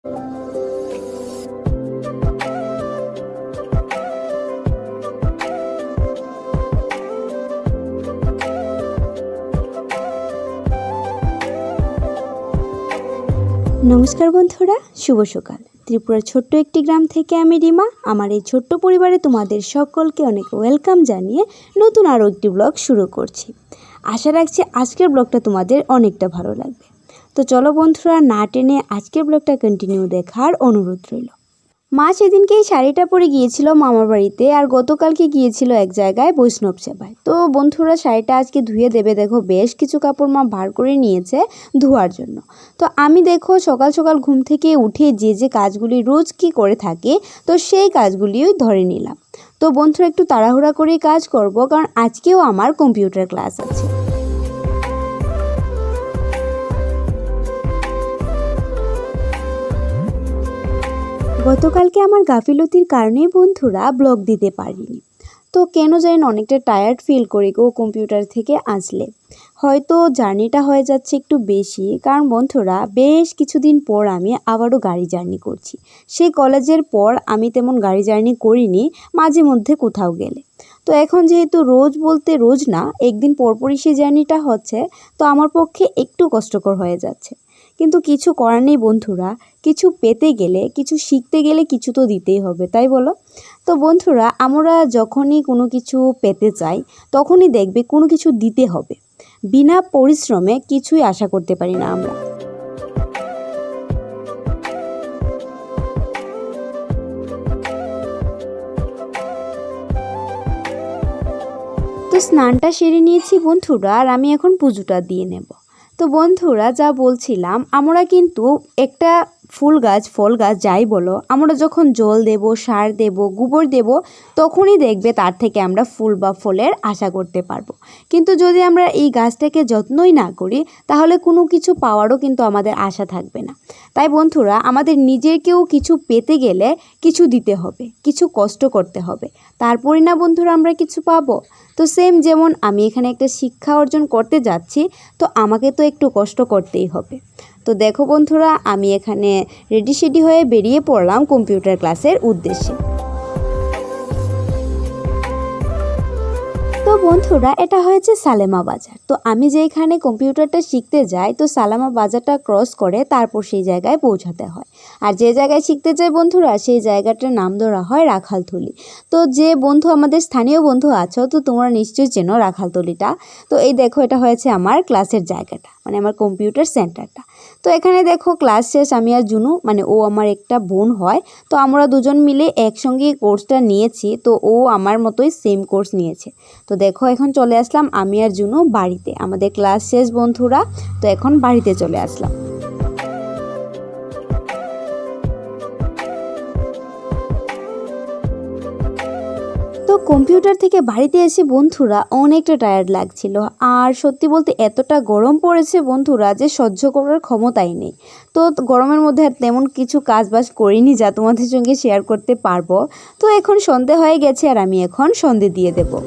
নমস্কার বন্ধুরা, শুভ সকাল। ত্রিপুরার ছোট্ট একটি গ্রাম থেকে আমি রিমা। আমার এই ছোট্ট পরিবারে তোমাদের সকলকে অনেক ওয়েলকাম জানিয়ে নতুন আরও একটি ব্লগ শুরু করছি। আশা রাখছি আজকের ব্লগটা তোমাদের অনেকটা ভালো লাগবে। তো চলো বন্ধুরা, না টেনে আজকের ব্লগটা কন্টিনিউ দেখার অনুরোধ রইল। মা সেদিনকে এই শাড়িটা পরে গিয়েছিল মামার বাড়িতে আর গতকালকে গিয়েছিল এক জায়গায় বৈষ্ণব সেবায়। তো বন্ধুরা, শাড়িটা আজকে ধুয়ে দেবে, দেখো বেশ কিছু কাপড় মা বার করে নিয়েছে ধোয়ার জন্য। তো আমি দেখো সকাল সকাল ঘুম থেকে উঠে যে যে কাজগুলি রোজ কি করে থাকি, তো সেই কাজগুলিও ধরে নিলাম। তো বন্ধুরা, একটু তাড়াহুড়া করেই কাজ করব, কারণ আজকেও আমার কম্পিউটার ক্লাস আছে। গতকালকে আমার গাফিলতির কারণে বন্ধুরা ব্লগ দিতে পারিনি। তো কেন জানি না অনেকটা টায়ার্ড ফিল করি গো কম্পিউটার থেকে আসলে। হয়তো জার্নিটা হয়ে যাচ্ছে একটু বেশি, কারণ বন্ধুরা, বেশ কিছুদিন পর আমি আবারও গাড়ি জার্নি করছি। সেই কলেজের পর আমি তেমন গাড়ি জার্নি করিনি, মাঝে মধ্যে কোথাও গেলে। তো এখন যেহেতু রোজ বলতে রোজ না, একদিন পরপরই সেই জার্নিটা হচ্ছে, তো আমার পক্ষে একটু কষ্টকর হয়ে যাচ্ছে। কিন্তু কিছু করার নেই বন্ধুরা। কিছু পেতে গেলে, কিছু শিখতে গেলে কিছু তো দিতেই হবে, তাই বলো? তো বন্ধুরা, আমরা যখনই কোনো কিছু পেতে চাই, তখনই দেখবে কোনো কিছু দিতে হবে। বিনা পরিশ্রমে কিছুই আশা করতে পারি না আমরা। তো স্নানটা সেরে নিয়েছি বন্ধুরা, আর আমি এখন পুজোটা দিয়ে নেব। তো বন্ধুরা যা বলছিলাম আমরা কিন্তু একটা ফুল গাছ, ফল গাছ, যাই বলো, আমরা যখন জল দেব, সার দেব, গোবর দেব, তখনই দেখবে তার থেকে আমরা ফুল বা ফলের আশা করতে পারব। কিন্তু যদি আমরা এই গাছটাকে যত্নই না করি, তাহলে কোনো কিছু পাওয়ারও কিন্তু আমাদের আশা থাকবে না। তাই বন্ধুরা, আমাদের নিজেরকেও কিছু পেতে গেলে কিছু দিতে হবে, কিছু কষ্ট করতে হবে। তারপরই না বন্ধুরা আমরা কিছু পাবো? তো সেম যেমন আমি এখানে একটা শিক্ষা অর্জন করতে যাচ্ছি, তো আমাকে তো একটু কষ্ট করতেই হবে। তো দেখো বন্ধুরা, আমি এখানে রেডি সেডি হয়ে বেরিয়ে পড়লাম কম্পিউটার ক্লাসের উদ্দেশ্যে। তো বন্ধুরা, এটা হয়েছে সালেমা বাজার। তো আমি যেখানে কম্পিউটারটা শিখতে যাই, তো সালেমা বাজারটা ক্রস করে তারপর সেই জায়গায় পৌঁছাতে হয়। আর যে জায়গায় শিখতে চাই বন্ধুরা, সেই জায়গাটার নাম ধরা হয় রাখালথলি তো যে বন্ধু, আমাদের স্থানীয় বন্ধু আছো, তো তোমরা নিশ্চয়ই চেনো রাখালতলিটা। তো এই দেখো, এটা হয়েছে আমার ক্লাসের জায়গাটা। মানে আমার কম্পিউটার সেন্টারটা তো এখানে দেখো ক্লাস শেষ, আমি আর জুনু মানে ও আমার একটা বোন হয়। তো আমরা দুজন মিলে একসঙ্গে কোর্সটা নিয়েছি, তো ও আমার মতোই সেম কোর্স নিয়েছে। তো দেখো এখন চলে আসলাম আমি আর জুনু বাড়িতে, আমাদের ক্লাস শেষ বন্ধুরা, তো এখন বাড়িতে চলে আসলাম। তো কম্পিউটার থেকে বাড়িতে এসে বন্ধুরা অনেকটা টায়ার্ড লাগছিল। আর সত্যি বলতে এতটা গরম পড়েছে বন্ধুরা যে সহ্য করার ক্ষমতাই নেই। তো গরমের মধ্যে আর তেমন কিছু কাজ বাজ করিনি যা তোমাদের সঙ্গে শেয়ার করতে পারব। তো এখন সন্ধে হয়ে গেছে আর আমি এখন সন্ধে দিয়ে দেবো।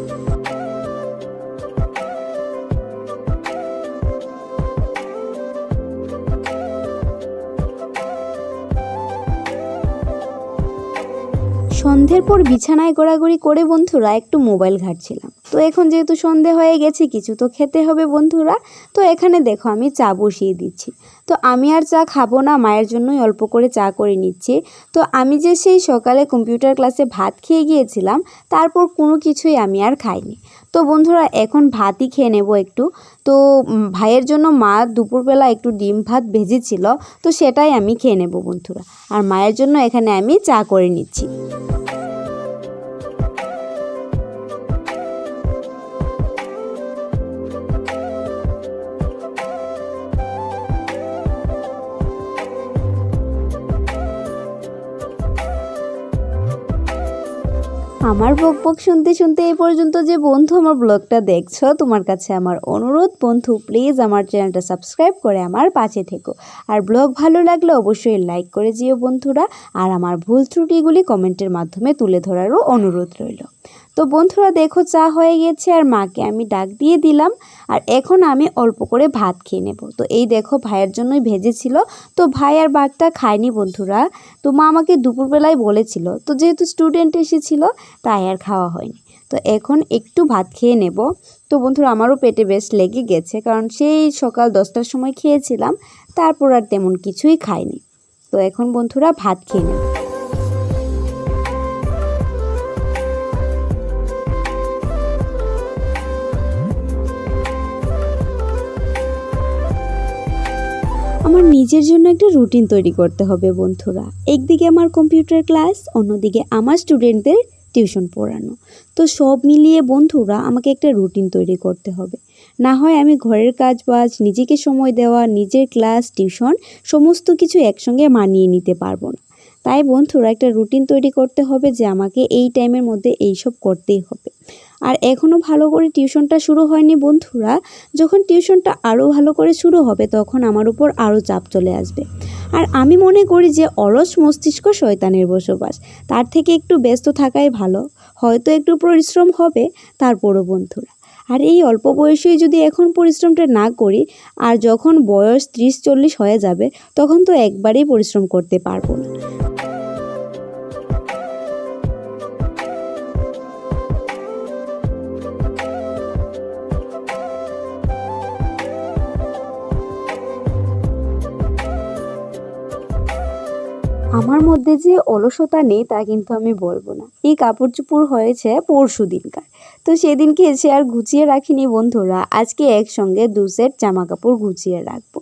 সন্ধ্যের পর বিছানায় গড়াগড়ি করে বন্ধুরা একটু মোবাইল ঘাটছিলাম। তো এখন যেহেতু সন্ধে হয়ে গেছে, কিছু তো খেতে হবে বন্ধুরা। তো এখানে দেখো আমি চা বসিয়ে দিচ্ছি। তো আমি আর চা খাব না, মায়ের জন্যই অল্প করে চা করে নিচ্ছি। তো আমি যে সেই সকালে কম্পিউটার ক্লাসে ভাত খেয়ে গিয়েছিলাম, তারপর কোনো কিছুই আমি আর খাইনি। তো বন্ধুরা, এখন ভাতই খেয়ে নেব একটু। তো ভাইয়ের জন্য মা দুপুরবেলা একটু ডিম ভাত ভেজেছিল, তো সেটাই আমি খেয়ে নেব বন্ধুরা। আর মায়ের জন্য এখানে আমি চা করে নিচ্ছি। আমার বক বক শুনতে শুনতে এই পর্যন্ত যে বন্ধু আমার ব্লগটা দেখছ, তোমার কাছে আমার অনুরোধ, বন্ধু প্লিজ আমার চ্যানেলটা সাবস্ক্রাইব করে আমার পাশে থেকো। আর ব্লগ ভালো লাগলে অবশ্যই লাইক করে যেও বন্ধুরা, আর আমার ভুল ত্রুটিগুলি কমেন্টের মাধ্যমে তুলে ধরারও অনুরোধ রইল। তো বন্ধুরা দেখো চা হয়ে গেছে আর মাকে আমি ডাক দিয়ে দিলাম আর এখন আমি অল্প করে ভাত খেয়ে নেব। তো এই দেখো ভাইয়ের জন্যই ভেজেছিল। তো ভাই আর ভাতটা খায়নি বন্ধুরা। তো মা আমাকে দুপুরবেলায় বলেছিল। তো যেহেতু স্টুডেন্ট এসেছিল, তাই আর খাওয়া হয়নি। তো এখন একটু ভাত খেয়ে নেব। তো বন্ধুরা আমারও পেটে বেশ লেগে গেছে কারণ সেই সকাল দশটার সময় খেয়েছিলাম। তারপর আর তেমন কিছুই খাইনি। তো এখন বন্ধুরা ভাত খেয়ে নেব। আমার নিজের জন্য একটা রুটিন তৈরি করতে হবে বন্ধুরা। একদিকে আমার কম্পিউটার ক্লাস অন্যদিকে আমার স্টুডেন্টদের টিউশন পড়ানো। তো সব মিলিয়ে বন্ধুরা, আমাকে একটা রুটিন তৈরি করতে হবে। না হয় আমি ঘরের কাজ বাজ নিজেকে সময় দেওয়া, নিজের ক্লাস টিউশন সমস্ত কিছু একসঙ্গে মানিয়ে নিতে পারব না। তাই বন্ধুরা, একটা রুটিন তৈরি করতে হবে যে আমাকে এই টাইমের মধ্যে এইসব করতেই হবে। আর এখনও ভালো করে টিউশনটা শুরু হয়নি বন্ধুরা। যখন টিউশনটা আরও ভালো করে শুরু হবে তখন আমার উপর আরও চাপ চলে আসবে। আর আমি মনে করি যে অলস মস্তিষ্ক শয়তানের বসবাস। তার থেকে একটু ব্যস্ত থাকাই ভালো। হয়তো একটু পরিশ্রম হবে তারপরও বন্ধুরা। আর এই অল্প বয়সেই যদি এখন পরিশ্রমটা না করি, আর যখন বয়স ত্রিশ চল্লিশ হয়ে যাবে, তখন তো একবারেই পরিশ্রম করতে পারব না। আমার মধ্যে যে অলসতা নেই, তা কিন্তু আমি বলব না। এই কাপড় চোপড় হয়েছে পরশু দিনকার। তো সেদিনকে এসে আর গুছিয়ে রাখিনি বন্ধুরা। আজকে একসঙ্গে দু সেট জামা কাপড় গুছিয়ে রাখব।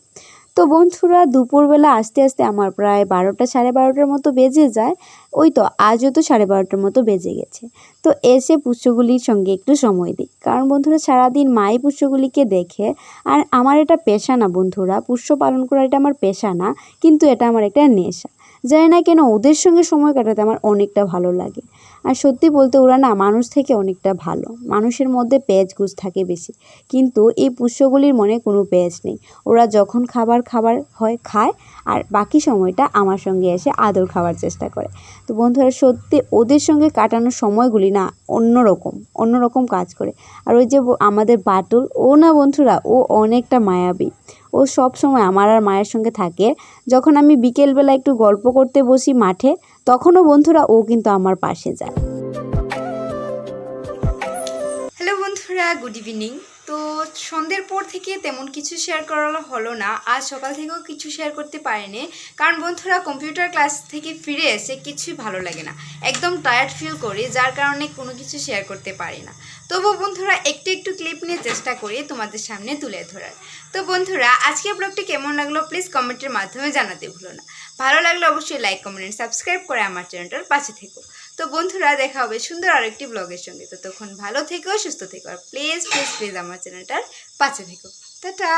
তো বন্ধুরা, দুপুরবেলা আস্তে আস্তে আমার প্রায় বারোটা, সাড়ে বারোটার মতো বেজে যায়। ওই তো, আজও তো সাড়ে বারোটার মতো বেজে গেছে। তো এসে পুষ্যগুলির সঙ্গে একটু সময় দিই। কারণ বন্ধুরা, সারাদিন মাই পুষ্যগুলিকে দেখে, আর আমার এটা পেশা না বন্ধুরা। পুষ্য পালন করা এটা আমার পেশা না, কিন্তু এটা আমার একটা নেশা। জানি না কেন ওদের সঙ্গে সময় কাটাতে আমার অনেকটা ভালো লাগে। আর সত্যি বলতে ওরা না মানুষ থেকে অনেকটা ভালো। মানুষের মধ্যে পেঁয়াজ গুছ থাকে বেশি। কিন্তু এই পুষ্যগুলির মনে কোনো পেঁয়াজ নেই। ওরা যখন খাবার খাবার হয় খায়, আর বাকি সময়টা আমার সঙ্গে এসে আদর খাওয়ার চেষ্টা করে। তো বন্ধুরা, সত্যি ওদের সঙ্গে কাটানোর সময়গুলি না অন্যরকম অন্যরকম কাজ করে। আর ওই যে আমাদের বাটুল, ও না বন্ধুরা, ও অনেকটা মায়াবী। ও সব সময় আমার আর মায়ের সঙ্গে থাকে। যখন আমি বিকেলবেলা একটু গল্প করতে বসি মাঠে, তখনও বন্ধুরা ও কিন্তু আমার পাশে যায়। হ্যালো বন্ধুরা গুড ইভিনিং তো সন্ধ্যের পর থেকে তেমন কিছু শেয়ার করা হলো না। আজ সকাল থেকেও কিছু শেয়ার করতে পারিনি। কারণ বন্ধুরা কম্পিউটার ক্লাস থেকে ফিরে এসে কিছুই ভালো লাগে না। একদম টায়ার্ড ফিল করি, যার কারণে কোনো কিছু শেয়ার করতে পারি না। তবু বন্ধুরা, একটু একটু ক্লিপ নিয়ে চেষ্টা করি তোমাদের সামনে তুলে ধরার। তো বন্ধুরা আজকের ব্লগটি কেমন লাগল প্লিজ কমেন্টের মাধ্যমে জানাতে ভুলো না। ভালো লাগলে অবশ্যই লাইক কমেন্ট সাবস্ক্রাইব করে আমার চ্যানেলটার পাশে থেকো। তো বন্ধুরা, দেখা হবে সুন্দর আরেকটি ব্লগের সঙ্গে। তো তখন ভালো থেকো, সুস্থ থেকো, আর প্লিজ প্লিজ প্লিজ আমার চ্যানেলটার পাশে থেকো। টাটা!